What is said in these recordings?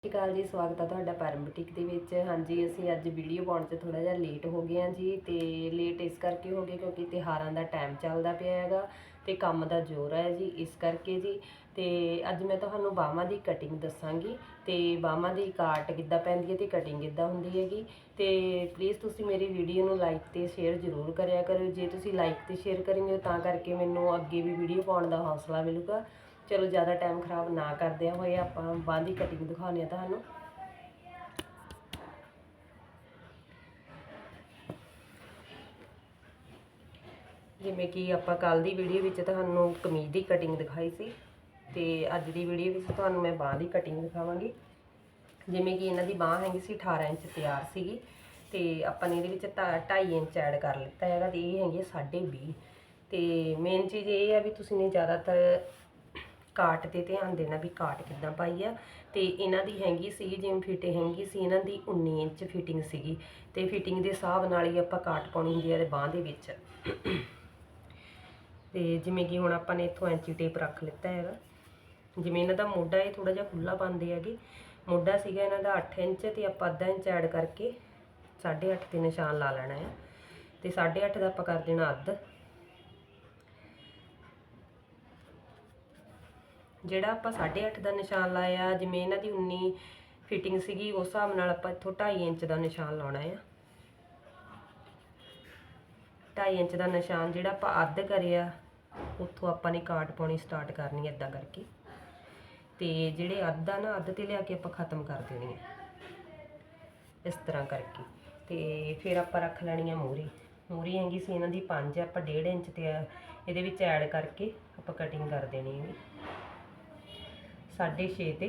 ਸਤਿ ਸ਼੍ਰੀ ਅਕਾਲ ਜੀ, ਸਵਾਗਤ ਹੈ ਤੁਹਾਡਾ ਪਰਮ ਬੁਟੀਕ ਦੇ ਵਿੱਚ। ਹਾਂਜੀ, ਅਸੀਂ ਅੱਜ ਵੀਡੀਓ ਪਾਉਣ 'ਚ ਥੋੜਾ ਜਿਹਾ ਲੇਟ ਹੋ ਗਏ ਹਾਂ ਜੀ ਤੇ ਲੇਟ ਇਸ ਕਰਕੇ ਹੋ ਗਏ ਕਿਉਂਕਿ ਤਿਉਹਾਰਾਂ ਦਾ ਟਾਈਮ ਚੱਲਦਾ ਪਿਆ ਹੈਗਾ ਤੇ ਕੰਮ ਦਾ ਜ਼ੋਰ ਹੈ ਜੀ ਇਸ ਕਰਕੇ ਜੀ। ਤੇ ਅੱਜ ਮੈਂ ਤੁਹਾਨੂੰ ਬਾਹਾਂ ਦੀ ਕਟਿੰਗ ਦੱਸਾਂਗੀ ਤੇ ਬਾਹਾਂ ਦੀ ਕਾਟ ਕਿੱਦਾਂ ਪੈਂਦੀ ਹੈ ਤੇ ਕਟਿੰਗ ਕਿੱਦਾਂ ਹੁੰਦੀ ਹੈਗੀ। ਤੇ ਪਲੀਜ਼ ਤੁਸੀਂ ਮੇਰੀ ਵੀਡੀਓ ਨੂੰ ਲਾਈਕ ਤੇ ਸ਼ੇਅਰ ਜ਼ਰੂਰ ਕਰਿਆ ਕਰੋ। ਜੇ ਤੁਸੀਂ ਲਾਈਕ ਤੇ ਸ਼ੇਅਰ ਕਰੋਗੇ ਤਾਂ ਕਰਕੇ ਮੈਨੂੰ ਅੱਗੇ ਵੀ ਵੀਡੀਓ ਪਾਉਣ ਦਾ ਹੌਸਲਾ ਮਿਲੂਗਾ। ਚਲੋ ਜ਼ਿਆਦਾ ਟਾਈਮ ਖਰਾਬ ਨਾ ਕਰਦਿਆਂ ਹੋਏ ਆਪਾਂ ਬਾਂਹ ਦੀ ਕਟਿੰਗ ਦਿਖਾਉਂਦੇ ਆ ਤੁਹਾਨੂੰ। ਜਿਵੇਂ ਕਿ ਆਪਾਂ ਕੱਲ ਦੀ ਵੀਡੀਓ ਵਿੱਚ ਤੁਹਾਨੂੰ ਕਮੀਜ਼ ਦੀ ਕਟਿੰਗ ਦਿਖਾਈ ਸੀ ਤੇ ਅੱਜ ਦੀ ਵੀਡੀਓ ਵਿੱਚ ਤੁਹਾਨੂੰ ਮੈਂ ਬਾਂਹ ਦੀ ਕਟਿੰਗ ਦਿਖਾਵਾਂਗੀ। ਜਿਵੇਂ ਕਿ ਇਹਨਾਂ ਦੀ ਬਾਂਹ ਹੈਗੀ ਸੀ 18 ਇੰਚ ਤਿਆਰ ਸੀਗੀ ਤੇ ਆਪਾਂ ਨੇ ਇਹਦੇ ਵਿੱਚ 2.5 ਇੰਚ ਐਡ ਕਰ ਲਿੱਤਾ ਹੈਗਾ ਤੇ ਇਹ ਹੈਗੀ 20.5 ਤੇ ਮੇਨ ਚੀਜ਼ ਇਹ ਹੈ ਵੀ ਤੁਸੀਂ ਨੇ ਜ਼ਿਆਦਾਤਰ ਕਾਟ ਤੇ ਧਿਆਨ ਦੇਣਾ ਵੀ ਕਾਟ ਕਿੱਦਾਂ ਪਾਈ ਆ। ਤੇ ਇਹਨਾਂ ਦੀ ਹੈਗੀ ਸੀ ਜਿਵੇਂ ਫਿਟੇ ਹੈਗੀ ਸੀ, ਇਹਨਾਂ ਦੀ 19 ਇੰਚ ਫਿਟਿੰਗ ਸੀਗੀ। ਤੇ ਫਿਟਿੰਗ ਦੇ ਹਿਸਾਬ ਨਾਲ ਹੀ ਆਪਾਂ ਕਾਟ ਪਾਉਣੀ ਹੁੰਦੀ ਹੈ ਤੇ ਬਾਂਹ ਦੇ ਵਿੱਚ। ਤੇ ਜਿਵੇਂ ਕਿ ਹੁਣ ਆਪਾਂ ਨੇ ਇੱਥੋਂ ਐਂਚੀ ਟੇਪ ਰੱਖ ਲਿੱਤਾ ਹੈਗਾ। ਜਿਵੇਂ ਇਹਨਾਂ ਦਾ ਮੋਢਾ ਇਹ ਥੋੜਾ ਜਿਹਾ ਖੁੱਲਾ ਪਾਉਂਦੇ ਹੈਗੇ। ਮੋਢਾ ਸੀਗਾ ਇਹਨਾਂ ਦਾ 8 ਇੰਚ ਤੇ ਆਪਾਂ ਅੱਧਾ ਇੰਚ ਐਡ ਕਰਕੇ 8.5 ਤੇ ਨਿਸ਼ਾਨ ਲਾ ਲੈਣਾ ਹੈ ਤੇ 8.5 ਦਾ ਆਪਾਂ ਕਰ ਦੇਣਾ ਅੱਧ। ਜਿਹੜਾ ਆਪਾਂ 8.5 ਦਾ ਨਿਸ਼ਾਨ ਲਾਇਆ, ਜਿਵੇਂ ਇਹਨਾਂ ਦੀ 19 ਫਿਟਿੰਗ ਸੀਗੀ, ਉਸ ਹਿਸਾਬ ਨਾਲ ਆਪਾਂ ਇੱਥੋਂ 2.5 ਇੰਚ ਦਾ ਨਿਸ਼ਾਨ ਲਾਉਣਾ ਆ। 2.5 ਇੰਚ ਦਾ ਨਿਸ਼ਾਨ ਜਿਹੜਾ ਆਪਾਂ ਅੱਧ ਕਰਿਆ, ਉੱਥੋਂ ਆਪਾਂ ਨੇ ਕਾਟ ਪਾਉਣੀ ਸਟਾਰਟ ਕਰਨੀ ਹੈ ਇਦਾਂ ਕਰਕੇ। ਤੇ ਜਿਹੜੇ ਅੱਧ ਆ ਨਾ, ਅੱਧ ਤੇ ਲਿਆ ਕੇ ਆਪਾਂ ਖਤਮ ਕਰ ਦੇਣੀ ਹੈ ਇਸ ਤਰ੍ਹਾਂ ਕਰਕੇ। ਤੇ ਫਿਰ ਆਪਾਂ ਰੱਖ ਲੈਣੀ ਹੈ ਮੂਰੀ ਮੂਰੀ ਹੈਗੀ ਸੀ, ਇਹਨਾਂ ਦੀ 5 ਆਪਾਂ 1.5 ਇੰਚ ਤੇ ਇਹਦੇ ਵਿੱਚ ਐਡ ਕਰਕੇ ਆਪਾਂ ਕਟਿੰਗ ਕਰ ਦੇਣੀ ਹੈ ਸਾਢੇ 6 ਤੇ।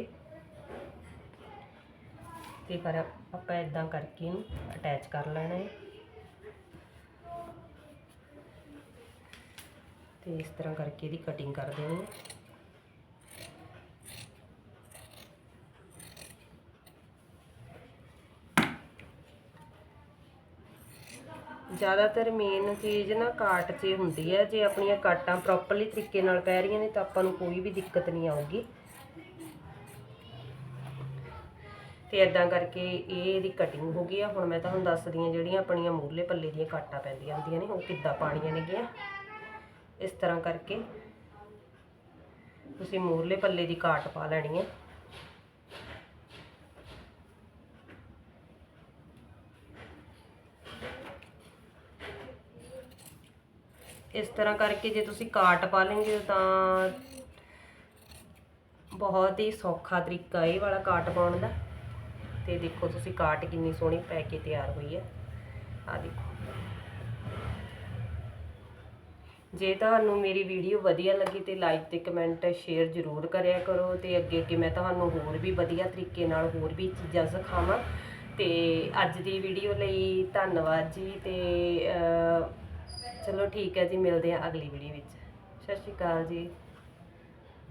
ਤੇ ਫਿਰ ਆਪਾਂ ਇਦਾਂ ਕਰਕੇ ਇਹਨੂੰ ਅਟੈਚ ਕਰ ਲੈਣਾ ਹੈ। ਤੇ ਇਸ ਤਰ੍ਹਾਂ ਕਰਕੇ ਇਹਦੀ ਕਟਿੰਗ ਕਰ ਦੇਣੀ ਹੈ। ਜ਼ਿਆਦਾਤਰ ਮੇਨ ਚੀਜ਼ ਨਾ ਕਾਟ 'ਚ ਹੁੰਦੀ ਹੈ। ਜੇ ਆਪਣੀਆਂ ਕਾਟਾਂ ਪ੍ਰੋਪਰਲੀ ਤਰੀਕੇ ਨਾਲ ਪੈ ਰਹੀਆਂ ਨੇ ਤਾਂ ਆਪਾਂ ਨੂੰ ਕੋਈ ਵੀ ਦਿੱਕਤ ਨਹੀਂ ਆਊਗੀ। ਤੇ ਇਦਾਂ ਕਰਕੇ ਇਹ ਇਹਦੀ ਕਟਿੰਗ ਹੋ ਗਈ ਆ। ਹੁਣ ਮੈਂ ਤੁਹਾਨੂੰ ਦੱਸਦੀ ਆ ਜਿਹੜੀਆਂ ਆਪਣੀਆਂ ਮੂਰਲੇ ਪੱਲੇ ਦੀਆਂ ਕਾਟਾਂ ਪੈਂਦੀਆਂ ਹੁੰਦੀਆਂ ਨੇ, ਉਹ ਕਿੱਦਾਂ ਪਾਣੀਆਂ ਨੇਗੀਆਂ। ਇਸ ਤਰ੍ਹਾਂ ਕਰਕੇ ਤੁਸੀਂ ਮੂਰਲੇ ਪੱਲੇ ਦੀ ਕਾਟ ਪਾ ਲੈਣੀ ਹੈ ਇਸ ਤਰ੍ਹਾਂ ਕਰਕੇ ਜੇ ਤੁਸੀਂ ਕਾਟ ਪਾ ਲੈਂਗੇ ਤਾਂ ਬਹੁਤ ਹੀ ਸੌਖਾ ਤਰੀਕਾ ਇਹ ਵਾਲਾ ਕਾਟ ਪਾਉਣ ਦਾ। ਤੇ ਦੇਖੋ ਤੁਸੀਂ ਕਾਟ ਕਿੰਨੀ ਸੋਹਣੀ ਪੈ ਕੇ ਤਿਆਰ ਹੋਈ ਹੈ। ਆ ਦੇਖੋ। ਜੇ ਤੁਹਾਨੂੰ ਮੇਰੀ ਵੀਡੀਓ ਵਧੀਆ ਲੱਗੀ ਤੇ ਲਾਈਕ ਤੇ ਕਮੈਂਟ ਸ਼ੇਅਰ ਜ਼ਰੂਰ ਕਰਿਆ ਕਰੋ ਤੇ ਅੱਗੇ ਅੱਗੇ ਮੈਂ ਤੁਹਾਨੂੰ ਹੋਰ ਵੀ ਵਧੀਆ ਤਰੀਕੇ ਨਾਲ ਹੋਰ ਵੀ ਚੀਜ਼ਾਂ ਸਿਖਾਵਾਂ। ਤੇ ਅੱਜ ਦੀ ਵੀਡੀਓ ਲਈ ਧੰਨਵਾਦ ਜੀ ਤੇ ਚਲੋ ਠੀਕ ਹੈ ਜੀ, ਮਿਲਦੇ ਹਾਂ ਅਗਲੀ ਵੀਡੀਓ ਵਿੱਚ। ਸਤਿ ਸ਼੍ਰੀ ਅਕਾਲ ਜੀ।